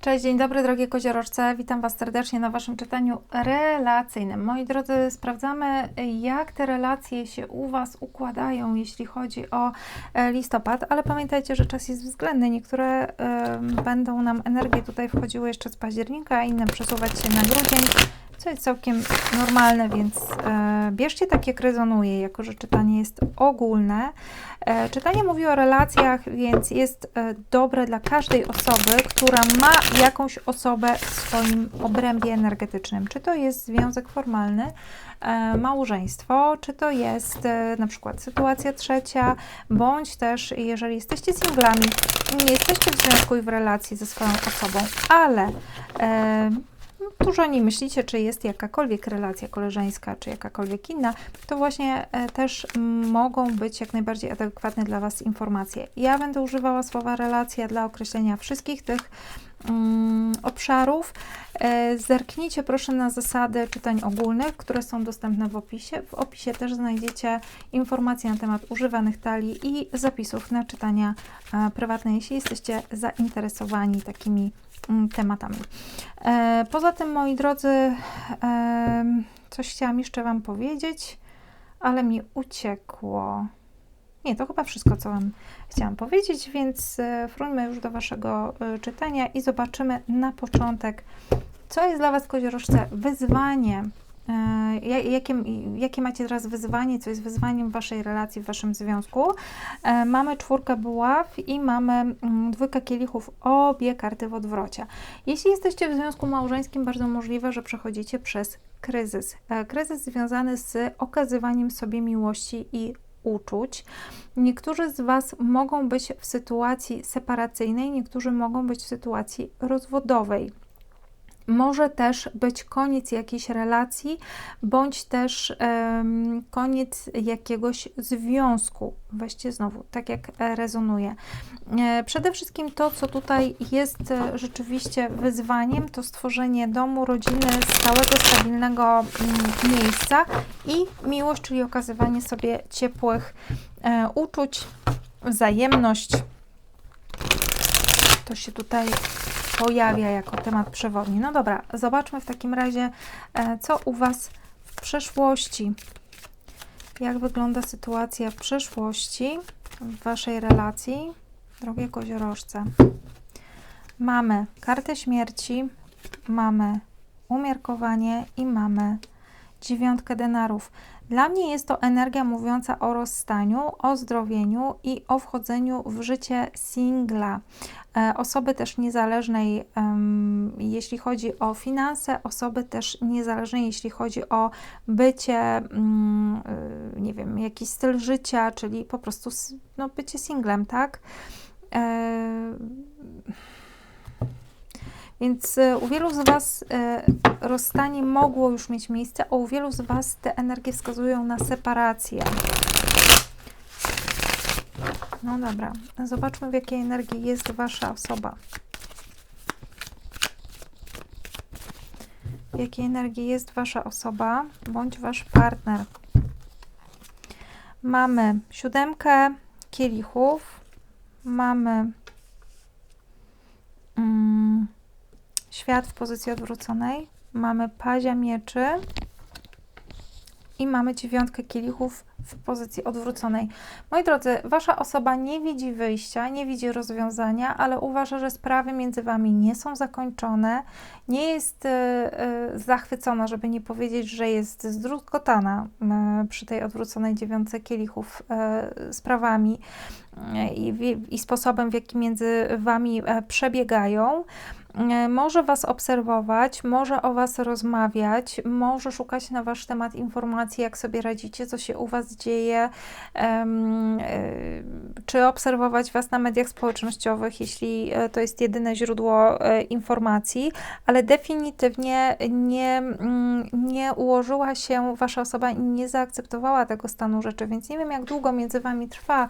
Cześć, dzień dobry drogie koziorożce. Witam Was serdecznie na Waszym czytaniu relacyjnym. Moi drodzy, sprawdzamy jak te relacje się u Was układają, jeśli chodzi o e, listopad, ale pamiętajcie, że czas jest względny. Niektóre y, będą nam energie tutaj wchodziły jeszcze z października, inne przesuwać się na grudzień co jest całkiem normalne, więc e, bierzcie tak, jak rezonuje, jako że czytanie jest ogólne. E, czytanie mówi o relacjach, więc jest e, dobre dla każdej osoby, która ma jakąś osobę w swoim obrębie energetycznym. Czy to jest związek formalny, e, małżeństwo, czy to jest e, na przykład sytuacja trzecia, bądź też, jeżeli jesteście singlami, nie jesteście w związku i w relacji ze swoją osobą, ale e, dużo nie myślicie, czy jest jakakolwiek relacja koleżeńska, czy jakakolwiek inna, to właśnie e, też mogą być jak najbardziej adekwatne dla Was informacje. Ja będę używała słowa relacja dla określenia wszystkich tych um, obszarów. E, zerknijcie proszę na zasady czytań ogólnych, które są dostępne w opisie. W opisie też znajdziecie informacje na temat używanych talii i zapisów na czytania e, prywatne, jeśli jesteście zainteresowani takimi Mm, tematami. E, poza tym, moi drodzy, coś chciałam jeszcze Wam powiedzieć, ale mi uciekło. Nie, to chyba wszystko, co Wam chciałam powiedzieć, więc e, wróćmy już do Waszego e, czytania i zobaczymy na początek, co jest dla Was, koziorożce, wyzwanie E, jakie, jakie macie teraz wyzwanie, co jest wyzwaniem w Waszej relacji, w Waszym związku. E, mamy czwórkę buław i mamy mm, dwójkę kielichów, obie karty w odwrocie. Jeśli jesteście w związku małżeńskim, bardzo możliwe, że przechodzicie przez kryzys. E, kryzys związany z okazywaniem sobie miłości i uczuć. Niektórzy z Was mogą być w sytuacji separacyjnej, niektórzy mogą być w sytuacji rozwodowej może też być koniec jakiejś relacji, bądź też um, koniec jakiegoś związku. Weźcie znowu, tak jak rezonuje. E, przede wszystkim to, co tutaj jest e, rzeczywiście wyzwaniem, to stworzenie domu, rodziny, stałego, stabilnego mm, miejsca i miłość, czyli okazywanie sobie ciepłych e, uczuć, wzajemność. To się tutaj pojawia jako temat przewodni. No dobra, zobaczmy w takim razie, e, co u Was w przeszłości. Jak wygląda sytuacja w przeszłości w Waszej relacji, drogie koziorożce. Mamy kartę śmierci, mamy umiarkowanie i mamy dziewiątkę denarów. Dla mnie jest to energia mówiąca o rozstaniu, o zdrowieniu i o wchodzeniu w życie singla. E, osoby też niezależnej, jeśli chodzi o finanse, osoby też niezależnej, jeśli chodzi o bycie, mm, y, nie wiem, jakiś styl życia, czyli po prostu no, bycie singlem, tak? Więc y, u wielu z Was y, rozstanie mogło już mieć miejsce, a u wielu z Was te energie wskazują na separację. No dobra, zobaczmy w jakiej energii jest Wasza osoba. W jakiej energii jest Wasza osoba bądź Wasz partner. Mamy siódemkę kielichów, mamy mm, w pozycji odwróconej, mamy pazia mieczy i mamy dziewiątkę kielichów w pozycji odwróconej. Moi drodzy, wasza osoba nie widzi wyjścia, nie widzi rozwiązania, ale uważa, że sprawy między wami nie są zakończone, nie jest y, y, zachwycona, żeby nie powiedzieć, że jest zdruzgotana y, przy tej odwróconej dziewiątce kielichów sprawami i, i sposobem, w jaki między wami przebiegają. E, może Was obserwować, może o Was rozmawiać, może szukać na Wasz temat informacji, jak sobie radzicie, co się u Was dzieje, e, czy obserwować Was na mediach społecznościowych, jeśli e, to jest jedyne źródło informacji, ale definitywnie nie, mm, nie ułożyła się Wasza osoba i nie zaakceptowała tego stanu rzeczy, więc nie wiem, jak długo między Wami trwa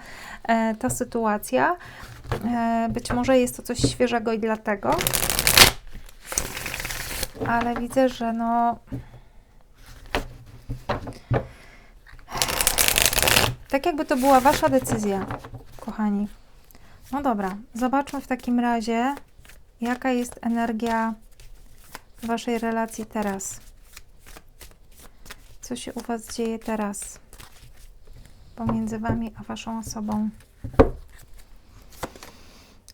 ta sytuacja. Być może jest to coś świeżego i dlatego ale widzę, że no. Tak jakby to była Wasza decyzja, kochani. No dobra, zobaczmy w takim razie, Jaka jest energia Waszej relacji teraz? Co się u Was dzieje teraz? Pomiędzy Wami a Waszą osobą.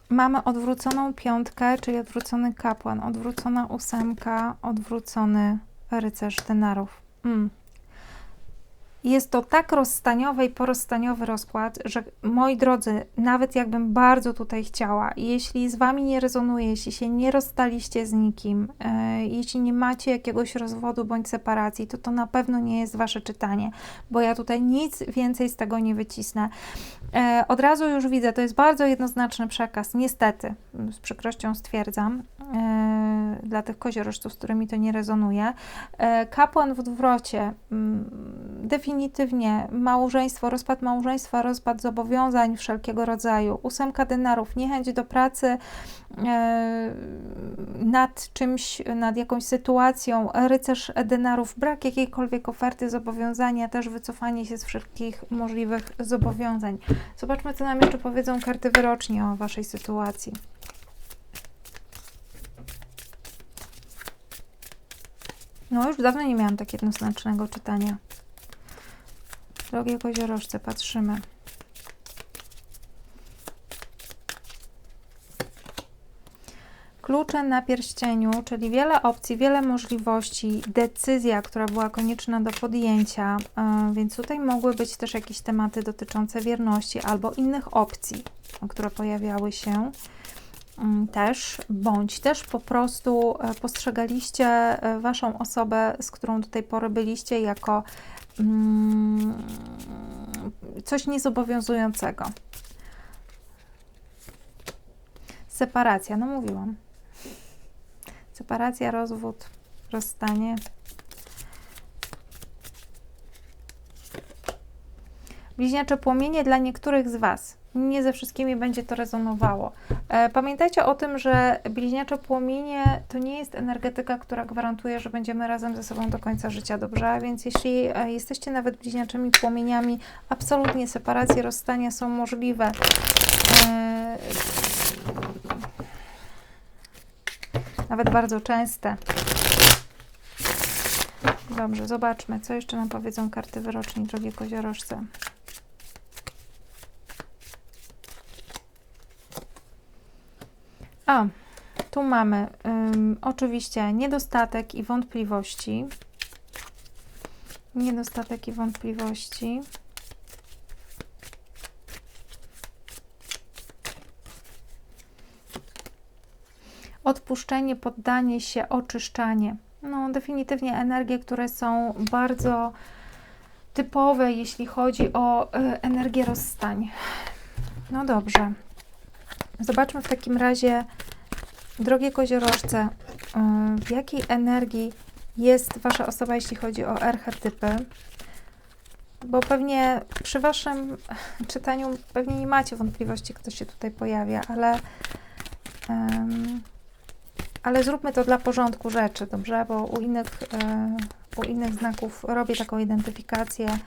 Mamy odwróconą piątkę, czyli odwrócony kapłan, odwrócona ósemka, odwrócony rycerz denarów. Mm. Jest to tak rozstaniowy i porozstaniowy rozkład, że moi drodzy, nawet jakbym bardzo tutaj chciała, jeśli z Wami nie rezonuje, jeśli się nie rozstaliście z nikim, e, jeśli nie macie jakiegoś rozwodu bądź separacji, to to na pewno nie jest Wasze czytanie, bo ja tutaj nic więcej z tego nie wycisnę. E, od razu już widzę, to jest bardzo jednoznaczny przekaz, niestety, z przykrością stwierdzam, e, dla tych koziorożców, z którymi to nie rezonuje. E, kapłan w odwrocie, mm, definitywnie małżeństwo, rozpad małżeństwa, rozpad zobowiązań wszelkiego rodzaju, ósemka denarów, niechęć do pracy nad czymś, nad jakąś sytuacją, rycerz denarów, brak jakiejkolwiek oferty, zobowiązania, też wycofanie się z wszelkich możliwych zobowiązań. Zobaczmy, co nam jeszcze powiedzą karty wyroczni o Waszej sytuacji. No, już dawno nie miałam tak jednoznacznego czytania. Drogie koziorożce, patrzymy. Klucze na pierścieniu, czyli wiele opcji, wiele możliwości, decyzja, która była konieczna do podjęcia, e, więc tutaj mogły być też jakieś tematy dotyczące wierności albo innych opcji, które pojawiały się mm, też, bądź też po prostu e, postrzegaliście e, Waszą osobę, z którą do tej pory byliście, jako mm, coś niezobowiązującego. Separacja, no mówiłam. Separacja, rozwód, rozstanie. Bliźniacze płomienie dla niektórych z Was. Nie ze wszystkimi będzie to rezonowało. E, pamiętajcie o tym, że bliźniacze płomienie to nie jest energetyka, która gwarantuje, że będziemy razem ze sobą do końca życia, dobrze? Więc jeśli e, jesteście nawet bliźniaczymi płomieniami, absolutnie separacje, rozstania są możliwe. E, nawet bardzo częste. Dobrze, zobaczmy, co jeszcze nam powiedzą karty wyroczni, drogie koziorożce. A, tu mamy um, oczywiście niedostatek i wątpliwości. Niedostatek i wątpliwości. odpuszczenie, poddanie się, oczyszczanie. No, definitywnie energie, które są bardzo typowe, jeśli chodzi o y, energię rozstań. No dobrze. Zobaczmy w takim razie, drogie koziorożce, y, w jakiej energii jest Wasza osoba, jeśli chodzi o archetypy. Bo pewnie przy Waszym czytaniu pewnie nie macie wątpliwości, kto się tutaj pojawia, ale ale zróbmy to dla porządku rzeczy, dobrze? Bo u innych, e, u innych znaków robię taką identyfikację,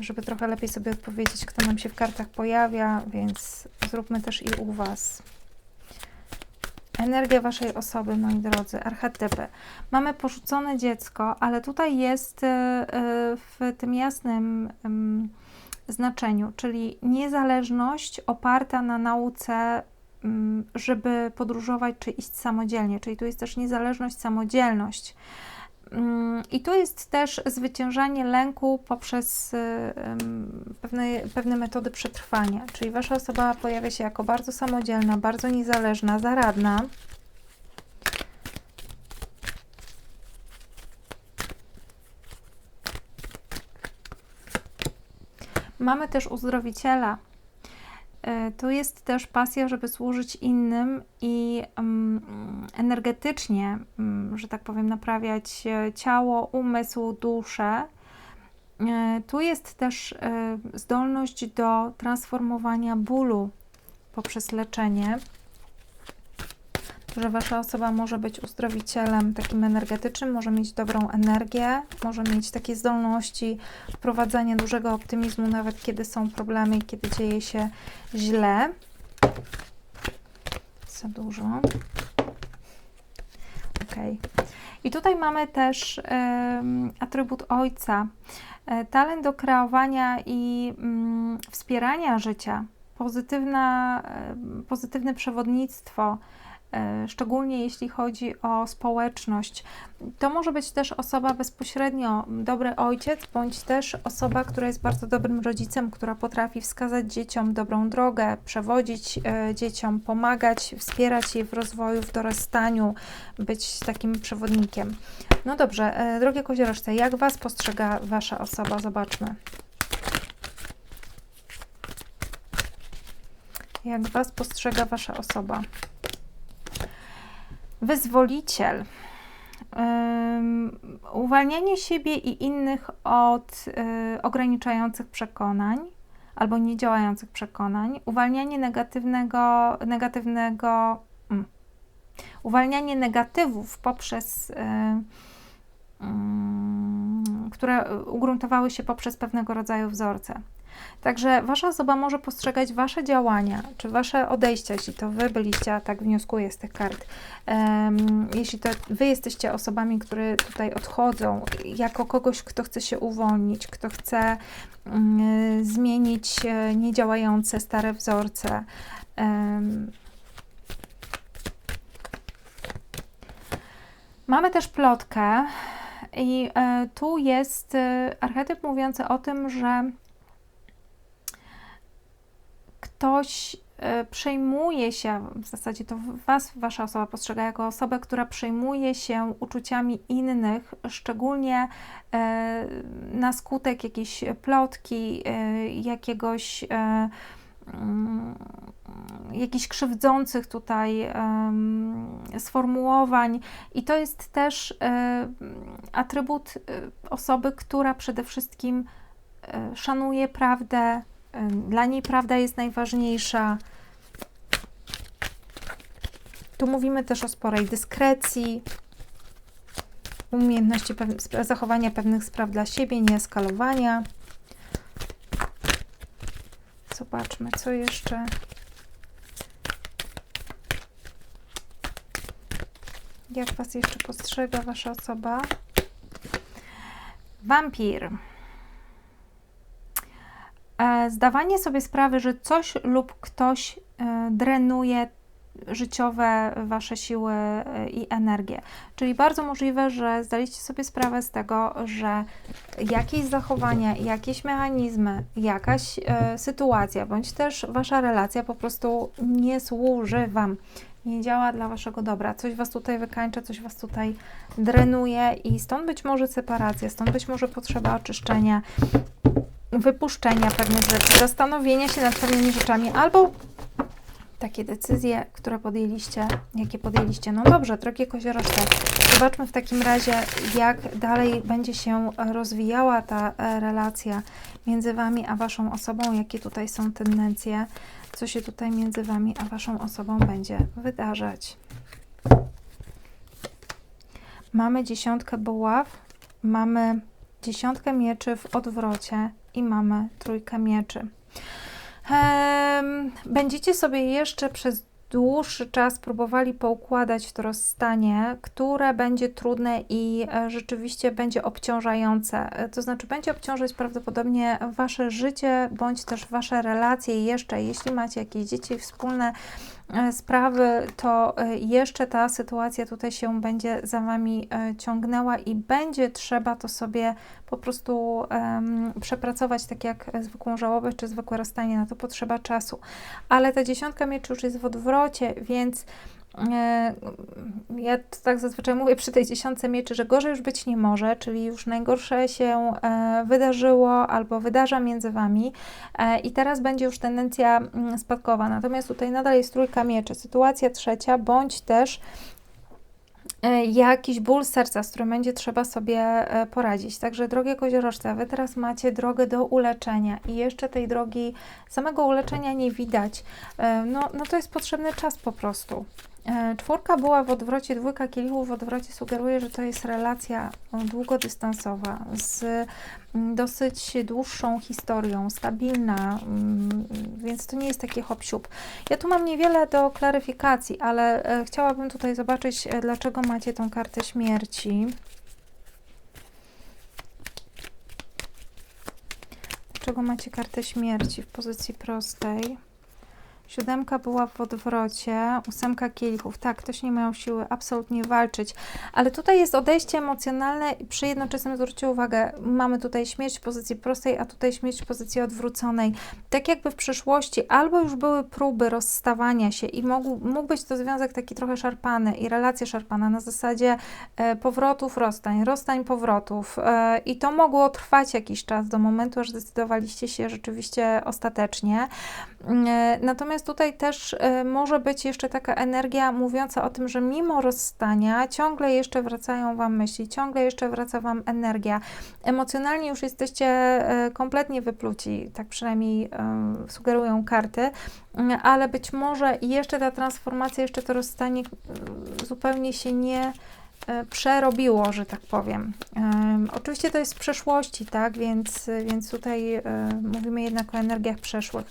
żeby trochę lepiej sobie odpowiedzieć, kto nam się w kartach pojawia, więc zróbmy też i u Was. Energia Waszej osoby, moi drodzy, archetypy. Mamy porzucone dziecko, ale tutaj jest e, w tym jasnym znaczeniu, czyli niezależność oparta na nauce żeby podróżować czy iść samodzielnie, czyli tu jest też niezależność, samodzielność. Mm, I tu jest też zwyciężanie lęku poprzez pewne, pewne metody przetrwania, czyli wasza osoba pojawia się jako bardzo samodzielna, bardzo niezależna, zaradna. Mamy też uzdrowiciela, to jest też pasja, żeby służyć innym i um, energetycznie, um, że tak powiem, naprawiać e, ciało, umysł, duszę. E, tu jest też zdolność do transformowania bólu poprzez leczenie że Wasza osoba może być uzdrowicielem takim energetycznym, może mieć dobrą energię, może mieć takie zdolności wprowadzania dużego optymizmu, nawet kiedy są problemy kiedy dzieje się źle. Za dużo. Ok. I tutaj mamy też um, atrybut ojca. E, talent do kreowania i um, wspierania życia, pozytywna, e, pozytywne przewodnictwo, szczególnie jeśli chodzi o społeczność. To może być też osoba bezpośrednio dobry ojciec, bądź też osoba, która jest bardzo dobrym rodzicem, która potrafi wskazać dzieciom dobrą drogę, przewodzić e, dzieciom, pomagać, wspierać je w rozwoju, w dorastaniu, być takim przewodnikiem. No dobrze, e, drogie koziorożce, jak Was postrzega Wasza osoba? Zobaczmy. Jak Was postrzega Wasza osoba? Wyzwoliciel. Uwalnianie siebie i innych od y, ograniczających przekonań albo niedziałających przekonań, uwalnianie negatywnego, negatywnego um, uwalnianie negatywów poprzez y, y, które ugruntowały się poprzez pewnego rodzaju wzorce. Także wasza osoba może postrzegać wasze działania, czy wasze odejścia, jeśli to wy byliście, a tak wnioskuję z tych kart, um, jeśli to wy jesteście osobami, które tutaj odchodzą, jako kogoś, kto chce się uwolnić, kto chce um, zmienić e, niedziałające stare wzorce. Um, Mamy też plotkę, i e, tu jest e, archetyp mówiący o tym, że ktoś e, przejmuje się, w zasadzie to Was, Wasza osoba postrzega jako osobę, która przejmuje się uczuciami innych, szczególnie e, na skutek jakiejś plotki, e, jakiegoś mm, jakichś krzywdzących tutaj sformułowań, i to jest też atrybut osoby, która przede wszystkim szanuje prawdę, dla niej prawda jest najważniejsza. Tu mówimy też o sporej dyskrecji, umiejętności zachowania pewnych spraw dla siebie, nie eskalowania. Zobaczmy, co jeszcze. Jak Was jeszcze postrzega Wasza osoba? Wampir. E, zdawanie sobie sprawy, że coś lub ktoś e, drenuje życiowe wasze siły e, i energię. Czyli bardzo możliwe, że zdaliście sobie sprawę z tego, że jakieś zachowania, jakieś mechanizmy, jakaś e, sytuacja, bądź też wasza relacja po prostu nie służy wam. Nie działa dla waszego dobra. Coś was tutaj wykańcza, coś was tutaj drenuje i stąd być może separacja, stąd być może potrzeba oczyszczenia wypuszczenia pewnych rzeczy, zastanowienia się nad pewnymi rzeczami albo takie decyzje, które podjęliście, jakie podjęliście. No dobrze, drogie koziorożce, zobaczmy w takim razie, jak dalej będzie się rozwijała ta e, relacja między Wami a Waszą osobą, jakie tutaj są tendencje, co się tutaj między Wami a Waszą osobą będzie wydarzać. Mamy dziesiątkę buław, mamy dziesiątkę mieczy w odwrocie, i mamy trójkę mieczy. Będziecie sobie jeszcze przez dłuższy czas próbowali poukładać to rozstanie, które będzie trudne i e, rzeczywiście będzie obciążające. E, to znaczy, będzie obciążać prawdopodobnie Wasze życie bądź też Wasze relacje jeszcze, jeśli macie jakieś dzieci wspólne sprawy, to e, jeszcze ta sytuacja tutaj się będzie za Wami e, ciągnęła i będzie trzeba to sobie po prostu um, przepracować, tak jak zwykłą żałobę czy zwykłe rozstanie, na to potrzeba czasu. Ale ta dziesiątka mieczy już jest w odwrocie, więc E, ja tak zazwyczaj mówię przy tej dziesiątce mieczy, że gorzej już być nie może, czyli już najgorsze się e, wydarzyło albo wydarza między Wami e, i teraz będzie już tendencja mm, spadkowa. Natomiast tutaj nadal jest trójka mieczy, sytuacja trzecia, bądź też jakiś ból serca, z którym będzie trzeba sobie poradzić. Także drogie koziorożce, Wy teraz macie drogę do uleczenia i jeszcze tej drogi samego uleczenia nie widać. No, no to jest potrzebny czas po prostu. E, Czwórka była w odwrocie, dwójka kielichów w odwrocie sugeruje, że to jest relacja o, długodystansowa z mm, dosyć dłuższą historią, stabilna, mm, więc to nie jest takie hop siup. Ja tu mam niewiele do klaryfikacji, ale e, chciałabym tutaj zobaczyć, e, dlaczego macie tą kartę śmierci. Dlaczego macie kartę śmierci w pozycji prostej? Siódemka była w odwrocie, ósemka kielichów. Tak, ktoś nie miał siły absolutnie walczyć, ale tutaj jest odejście emocjonalne i przy jednoczesnym zwróćcie uwagę, mamy tutaj śmierć w pozycji prostej, a tutaj śmierć w pozycji odwróconej. Tak jakby w przyszłości albo już były próby rozstawania się i mógł, mógł być to związek taki trochę szarpany i relacja szarpana na zasadzie e, powrotów, rozstań, rozstań, powrotów e, i to mogło trwać jakiś czas do momentu, aż zdecydowaliście się rzeczywiście ostatecznie. E, natomiast tutaj też e, może być jeszcze taka energia mówiąca o tym, że mimo rozstania ciągle jeszcze wracają Wam myśli, ciągle jeszcze wraca Wam energia. Emocjonalnie już jesteście e, kompletnie wypluci, tak przynajmniej sugerują karty, ale być może jeszcze ta transformacja, jeszcze to rozstanie zupełnie się nie przerobiło, że tak powiem. Oczywiście to jest z przeszłości, tak, więc, więc tutaj um, mówimy jednak o energiach przeszłych.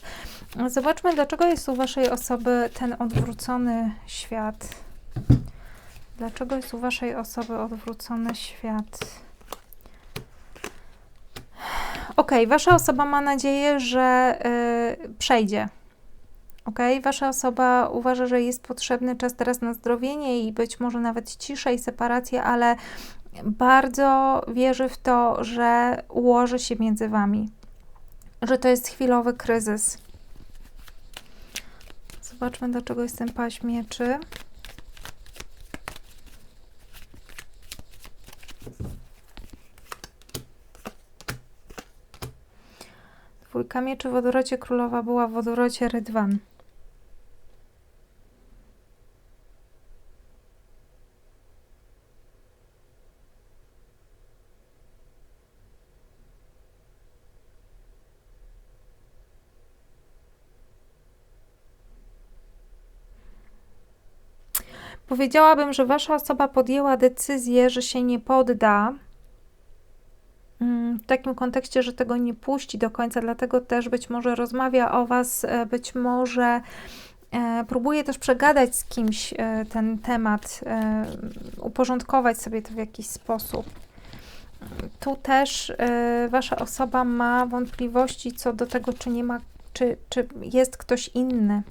Zobaczmy, dlaczego jest u Waszej osoby ten odwrócony świat. Dlaczego jest u Waszej osoby odwrócony świat? Ok, Wasza osoba ma nadzieję, że yy, przejdzie. Ok, Wasza osoba uważa, że jest potrzebny czas teraz na zdrowienie i być może nawet cisza i separację, ale bardzo wierzy w to, że ułoży się między Wami, że to jest chwilowy kryzys Zobaczmy, dlaczego jest ten paź mieczy. Dwójka mieczy w odwrocie królowa była w odwrocie rydwan. Powiedziałabym, że wasza osoba podjęła decyzję, że się nie podda. Mm, w takim kontekście, że tego nie puści do końca, dlatego też być może rozmawia o was, e, być może e, próbuje też przegadać z kimś e, ten temat, uporządkować sobie to w jakiś sposób. Tu też wasza osoba ma wątpliwości co do tego, czy nie ma, czy, czy jest ktoś inny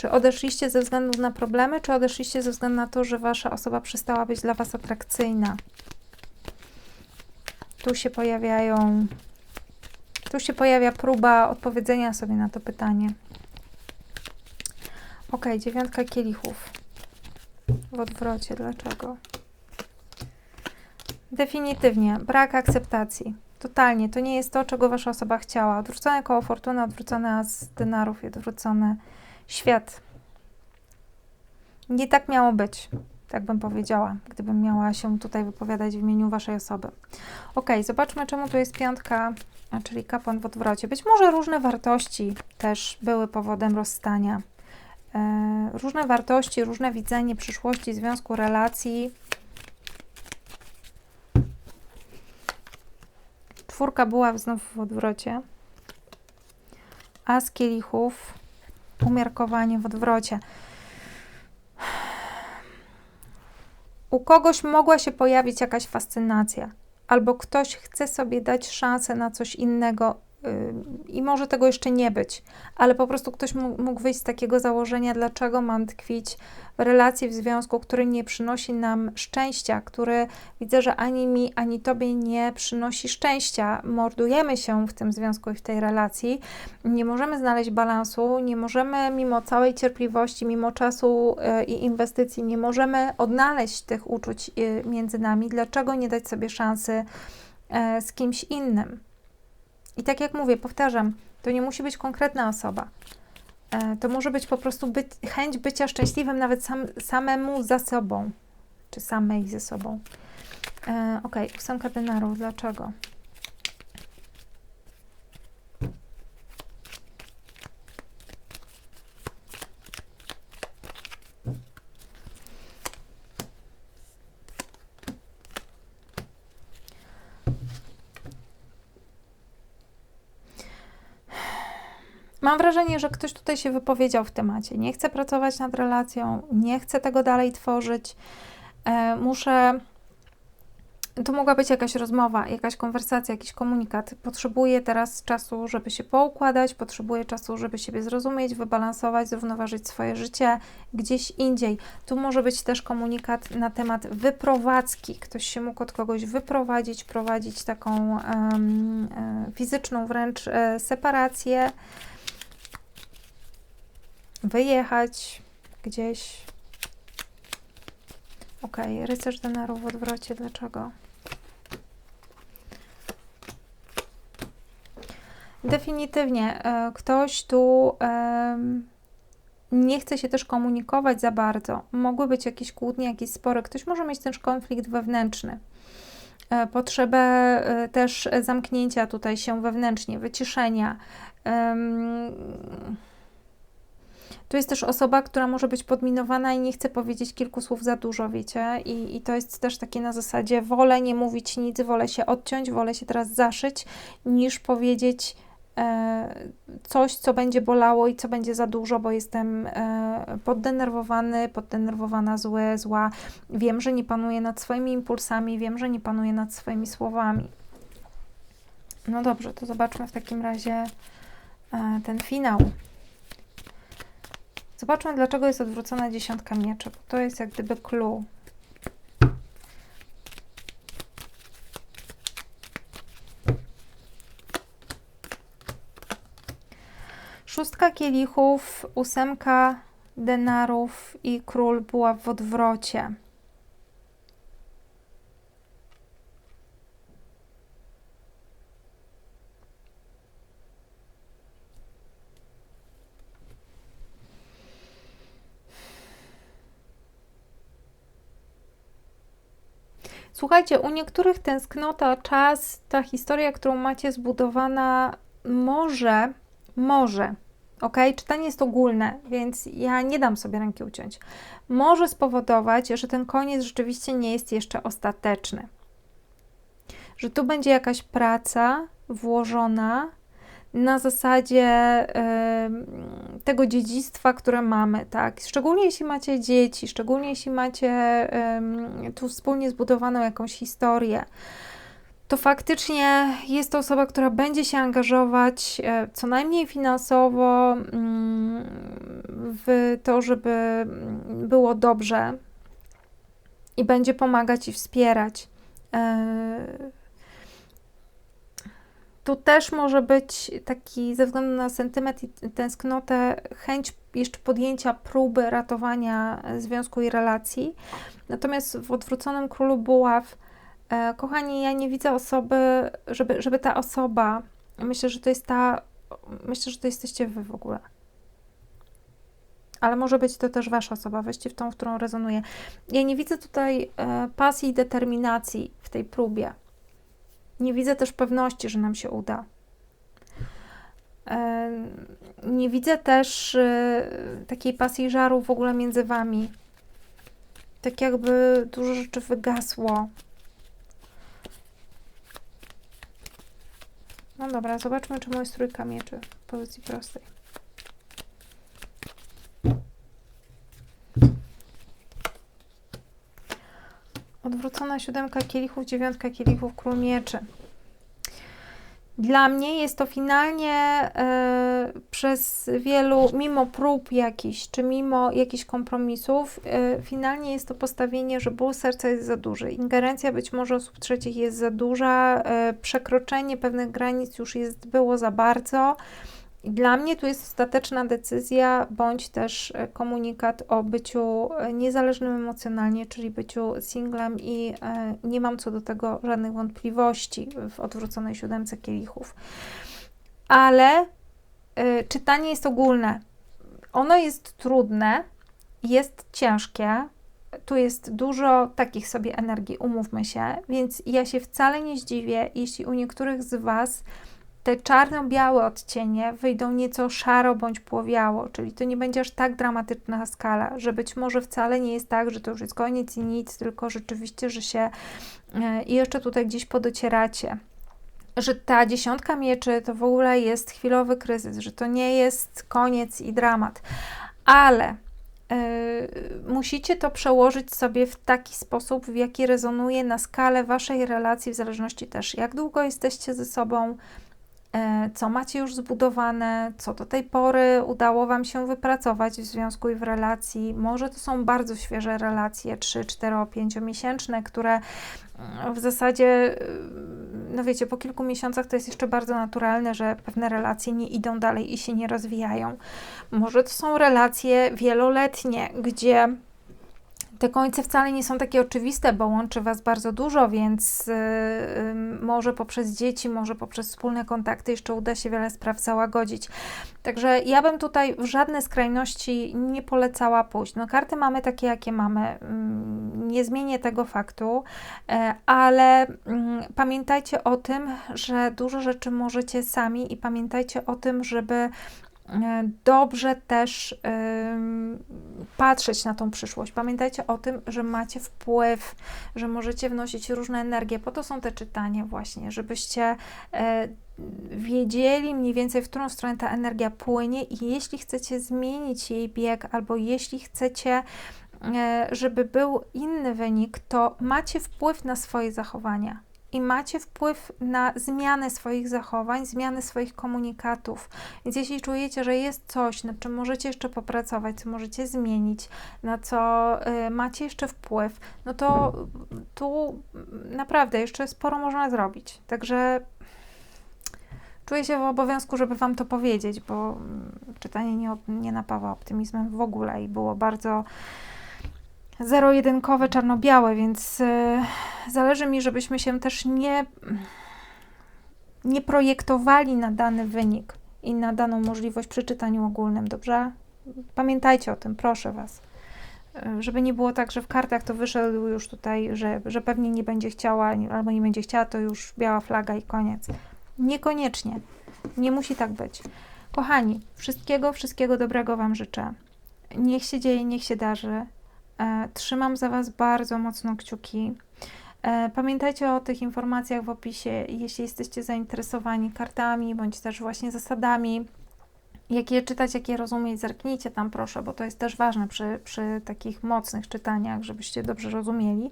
Czy odeszliście ze względu na problemy, czy odeszliście ze względu na to, że wasza osoba przestała być dla was atrakcyjna? Tu się pojawiają. Tu się pojawia próba odpowiedzenia sobie na to pytanie. Ok, dziewiątka kielichów. W odwrocie. Dlaczego? Definitywnie brak akceptacji. Totalnie. To nie jest to, czego wasza osoba chciała. Odwrócone koło fortuny, odwrócone as dynarów i odwrócone świat. Nie tak miało być, tak bym powiedziała, gdybym miała się tutaj wypowiadać w imieniu Waszej osoby. Ok, zobaczmy, czemu tu jest piątka, czyli kapłan w odwrocie. Być może różne wartości też były powodem rozstania. E, różne wartości, różne widzenie przyszłości, związku, relacji. Czwórka była znów w odwrocie. A z kielichów umiarkowanie w odwrocie. U kogoś mogła się pojawić jakaś fascynacja, albo ktoś chce sobie dać szansę na coś innego i może tego jeszcze nie być, ale po prostu ktoś mógł wyjść z takiego założenia, dlaczego mam tkwić w relacji, w związku, który nie przynosi nam szczęścia, który widzę, że ani mi, ani tobie nie przynosi szczęścia. Mordujemy się w tym związku i w tej relacji. Nie możemy znaleźć balansu, nie możemy, mimo całej cierpliwości, mimo czasu e, i inwestycji, nie możemy odnaleźć tych uczuć e, między nami. Dlaczego nie dać sobie szansy e, z kimś innym? I tak jak mówię, powtarzam, to nie musi być konkretna osoba. E, to może być po prostu by, chęć bycia szczęśliwym nawet sam, samemu za sobą, czy samej ze sobą. E, ok, ósemka denarów. Dlaczego? Mam wrażenie, że ktoś tutaj się wypowiedział w temacie. Nie chcę pracować nad relacją, nie chcę tego dalej tworzyć. E, muszę to mogła być jakaś rozmowa, jakaś konwersacja, jakiś komunikat. Potrzebuję teraz czasu, żeby się poukładać, potrzebuję czasu, żeby siebie zrozumieć, wybalansować, zrównoważyć swoje życie gdzieś indziej. Tu może być też komunikat na temat wyprowadzki. Ktoś się mógł od kogoś wyprowadzić, prowadzić taką um, fizyczną wręcz e, separację, wyjechać gdzieś. Ok, rycerz denarów w odwrocie. Dlaczego? Definitywnie e, ktoś tu nie chce się też komunikować za bardzo. Mogły być jakieś kłótnie, jakieś spory. Ktoś może mieć też konflikt wewnętrzny. E, potrzebę e, też zamknięcia tutaj się wewnętrznie, wyciszenia. Tu jest też osoba, która może być podminowana i nie chce powiedzieć kilku słów za dużo, wiecie? I, I to jest też takie na zasadzie wolę nie mówić nic, wolę się odciąć, wolę się teraz zaszyć, niż powiedzieć E, coś, co będzie bolało i co będzie za dużo, bo jestem e, poddenerwowany, poddenerwowana, złe, zła. Wiem, że nie panuję nad swoimi impulsami, wiem, że nie panuję nad swoimi słowami. No dobrze, to zobaczmy w takim razie e, ten finał. Zobaczmy, dlaczego jest odwrócona dziesiątka mieczy, to jest jak gdyby clue. Szóstka kielichów, ósemka denarów i król była w odwrocie. Słuchajcie, u niektórych tęsknota, czas, ta historia, którą macie zbudowana, może, może Ok, czytanie jest ogólne, więc ja nie dam sobie ręki uciąć. Może spowodować, że ten koniec rzeczywiście nie jest jeszcze ostateczny. Że tu będzie jakaś praca włożona na zasadzie y, tego dziedzictwa, które mamy, tak? Szczególnie jeśli macie dzieci, szczególnie jeśli macie y, tu wspólnie zbudowaną jakąś historię to faktycznie jest to osoba, która będzie się angażować e, co najmniej finansowo mm, w to, żeby było dobrze i będzie pomagać i wspierać. E, tu też może być taki, ze względu na sentyment i tęsknotę, chęć jeszcze podjęcia próby ratowania związku i relacji. Natomiast w odwróconym królu buław E, kochani, ja nie widzę osoby, żeby, żeby ta osoba, myślę, że to jest ta, myślę, że to jesteście wy w ogóle. Ale może być to też wasza osoba, weźcie w tą, w którą rezonuje. Ja nie widzę tutaj e, pasji i determinacji w tej próbie. Nie widzę też pewności, że nam się uda. E, nie widzę też takiej pasji żaru w ogóle między wami. Tak jakby dużo rzeczy wygasło. No dobra, zobaczmy, czemu jest trójka mieczy w pozycji prostej. Odwrócona siódemka kielichów, dziewiątka kielichów, król mieczy. Dla mnie jest to finalnie y, przez wielu, mimo prób jakichś, czy mimo jakichś kompromisów, y, finalnie jest to postawienie, że ból serca jest za duży. Ingerencja być może osób trzecich jest za duża, y, przekroczenie pewnych granic już jest, było za bardzo. Dla mnie tu jest ostateczna decyzja, bądź też e, komunikat o byciu e, niezależnym emocjonalnie, czyli byciu singlem, i e, nie mam co do tego żadnych wątpliwości w odwróconej siódemce kielichów. Ale czytanie jest ogólne. Ono jest trudne, jest ciężkie. Tu jest dużo takich sobie energii, umówmy się, więc ja się wcale nie zdziwię, jeśli u niektórych z Was te czarno-białe odcienie wyjdą nieco szaro bądź płowiało, czyli to nie będzie aż tak dramatyczna skala, że być może wcale nie jest tak, że to już jest koniec i nic, tylko rzeczywiście, że się e, i jeszcze tutaj gdzieś podocieracie. że ta dziesiątka mieczy to w ogóle jest chwilowy kryzys, że to nie jest koniec i dramat, ale Yy, musicie to przełożyć sobie w taki sposób, w jaki rezonuje na skalę waszej relacji, w zależności też jak długo jesteście ze sobą, co macie już zbudowane, co do tej pory udało Wam się wypracować w związku i w relacji. Może to są bardzo świeże relacje, 3, 4, 5 miesięczne, które mm, w zasadzie, y, no wiecie, po kilku miesiącach to jest jeszcze bardzo naturalne, że pewne relacje nie idą dalej i się nie rozwijają. Może to są relacje wieloletnie, gdzie te końce wcale nie są takie oczywiste, bo łączy Was bardzo dużo, więc yy, może poprzez dzieci, może poprzez wspólne kontakty jeszcze uda się wiele spraw załagodzić. Także ja bym tutaj w żadne skrajności nie polecała pójść. No karty mamy takie, jakie mamy. Yy, nie zmienię tego faktu, yy, ale mm, pamiętajcie o tym, że dużo rzeczy możecie sami i pamiętajcie o tym, żeby E, dobrze też patrzeć na tą przyszłość. Pamiętajcie o tym, że macie wpływ, że możecie wnosić różne energie. Po to są te czytania właśnie, żebyście e, wiedzieli mniej więcej, w którą stronę ta energia płynie i jeśli chcecie zmienić jej bieg, albo jeśli chcecie e, żeby był inny wynik, to macie wpływ na swoje zachowania i macie wpływ na zmianę swoich zachowań, zmianę swoich komunikatów. Więc jeśli czujecie, że jest coś, nad czym możecie jeszcze popracować, co możecie zmienić, na co y, macie jeszcze wpływ, no to tu naprawdę jeszcze sporo można zrobić. Także czuję się w obowiązku, żeby Wam to powiedzieć, bo mm, czytanie nie, nie napawa optymizmem w ogóle i było bardzo zero-jedynkowe, czarno-białe, więc y, zależy mi, żebyśmy się też nie, nie projektowali na dany wynik i na daną możliwość przy czytaniu ogólnym, dobrze? Pamiętajcie o tym, proszę Was. Y, żeby nie było tak, że w kartach to wyszedł już tutaj, że, że pewnie nie będzie chciała albo nie będzie chciała, to już biała flaga i koniec. Niekoniecznie. Nie musi tak być. Kochani, wszystkiego, wszystkiego dobrego Wam życzę. Niech się dzieje, niech się darzy. E, trzymam za Was bardzo mocno kciuki. E, pamiętajcie o tych informacjach w opisie, jeśli jesteście zainteresowani kartami bądź też właśnie zasadami. Jak je czytać, jak je rozumieć, zerknijcie tam proszę, bo to jest też ważne przy, przy takich mocnych czytaniach, żebyście dobrze rozumieli.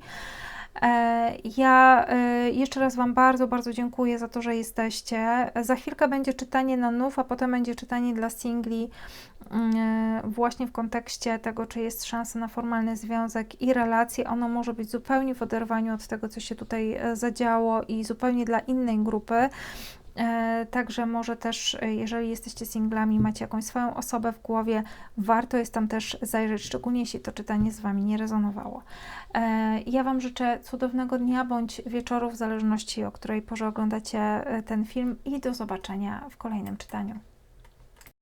E, ja jeszcze raz Wam bardzo, bardzo dziękuję za to, że jesteście. Za chwilkę będzie czytanie na nów, a potem będzie czytanie dla singli E, właśnie w kontekście tego, czy jest szansa na formalny związek i relacje, ono może być zupełnie w oderwaniu od tego, co się tutaj e, zadziało i zupełnie dla innej grupy. E, także może też, jeżeli jesteście singlami, macie jakąś swoją osobę w głowie, warto jest tam też zajrzeć, szczególnie jeśli to czytanie z Wami nie rezonowało. Ja Wam życzę cudownego dnia bądź wieczoru, w zależności o której porze oglądacie ten film i do zobaczenia w kolejnym czytaniu.